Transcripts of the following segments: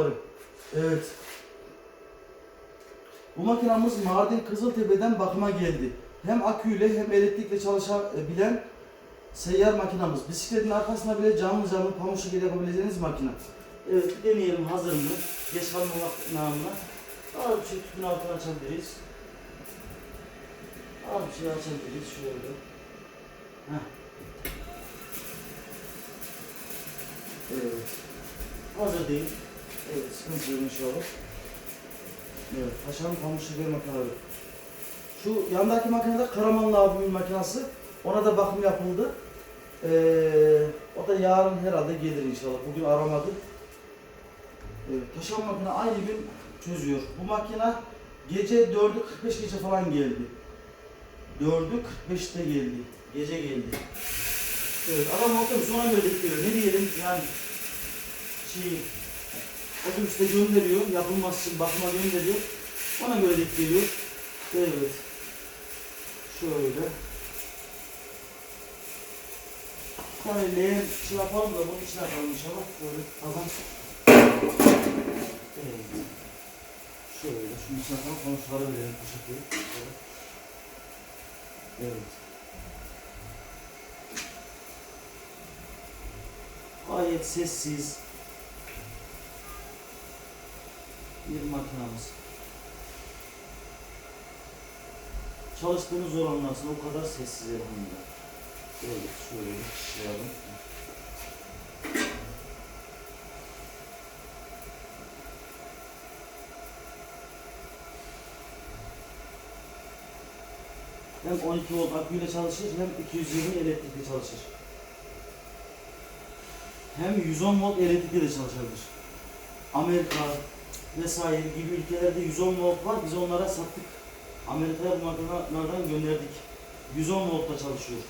makinaları. Evet. Bu makinamız Mardin Kızıltepe'den bakıma geldi. Hem aküyle hem elektrikle çalışabilen seyyar makinamız. Bisikletin arkasına bile canlı canlı pamuk şekeri yapabileceğiniz makine. Evet deneyelim hazır mı? Geç kalmamak namına. Az bir şey tüpün altına açabiliriz. Az bir şey açabiliriz şöyle. Heh. Evet. Hazır değil. Evet, sıkıntı yok inşallah. Evet, Paşa'nın pamuk şeker makineleri. Şu yandaki makinede Karamanlı abimin makinesi. Ona da bakım yapıldı. Ee, o da yarın herhalde gelir inşallah. Bugün aramadı. Evet, Paşa'nın makine aynı gün çözüyor. Bu makine gece 4'ü 45 gece falan geldi. 4'ü 45'te geldi. Gece geldi. Evet, adam otobüs ona göre bekliyor. Ne diyelim yani şey otobüste gönderiyor, yapılması için bakıma gönderiyor. Ona göre bekliyor. Evet. Şöyle. Hani leğen şey yapalım da bunun içine atalım inşallah. Böyle tamam. Evet. Şöyle şunun içine atalım. Komşulara verelim bu şekilde. Şöyle. Evet. Gayet sessiz bir makinamız. Çalıştığınız zor anlarsın o kadar sessiz elhamdülillah. Evet şöyle bir yapalım. Hem 12 volt aküyle çalışır hem 220 elektrikli çalışır. Hem 110 volt elektrikli de çalışabilir. Amerika vesaire gibi ülkelerde 110 volt var. Biz onlara sattık. Amerika'ya bu makinelerden gönderdik. 110 voltta çalışıyor.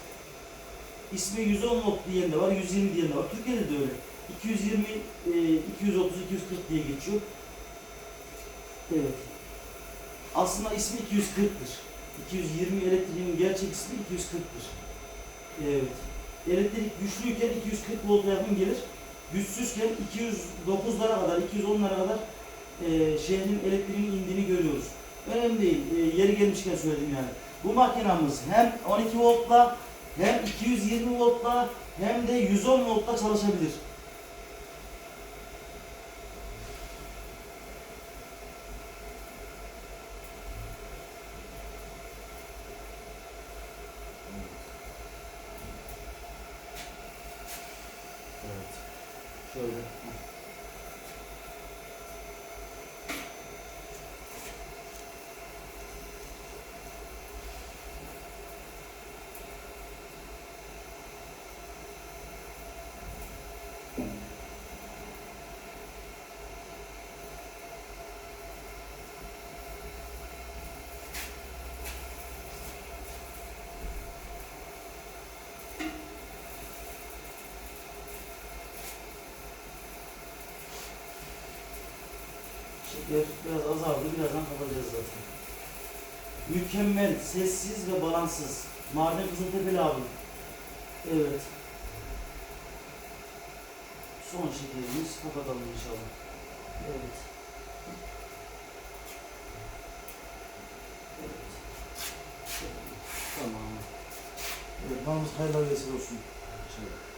İsmi 110 volt diyen de var, 120 diyen de var. Türkiye'de de öyle. 220, e, 230, 240 diye geçiyor. Evet. Aslında ismi 240'tır. 220 elektriğin gerçek ismi 240'tır. Evet. Elektrik güçlüyken 240 volta yakın gelir. Güçsüzken 209'lara kadar, 210'lara kadar e, şehrin elektriğinin indiğini görüyoruz. Önemli değil. E, yeri gelmişken söyledim yani. Bu makinamız hem 12 voltla hem 220 voltla hem de 110 voltla çalışabilir. Evet. Şöyle. Şeker biraz azaldı. Birazdan kapatacağız zaten. Mükemmel, sessiz ve balansız. Maden Kızıltepeli abi. Evet. Son şekerimiz. Kapatalım inşallah. Evet. Evet. Tamam. Evet, namaz hayırlı vesile olsun. Şöyle.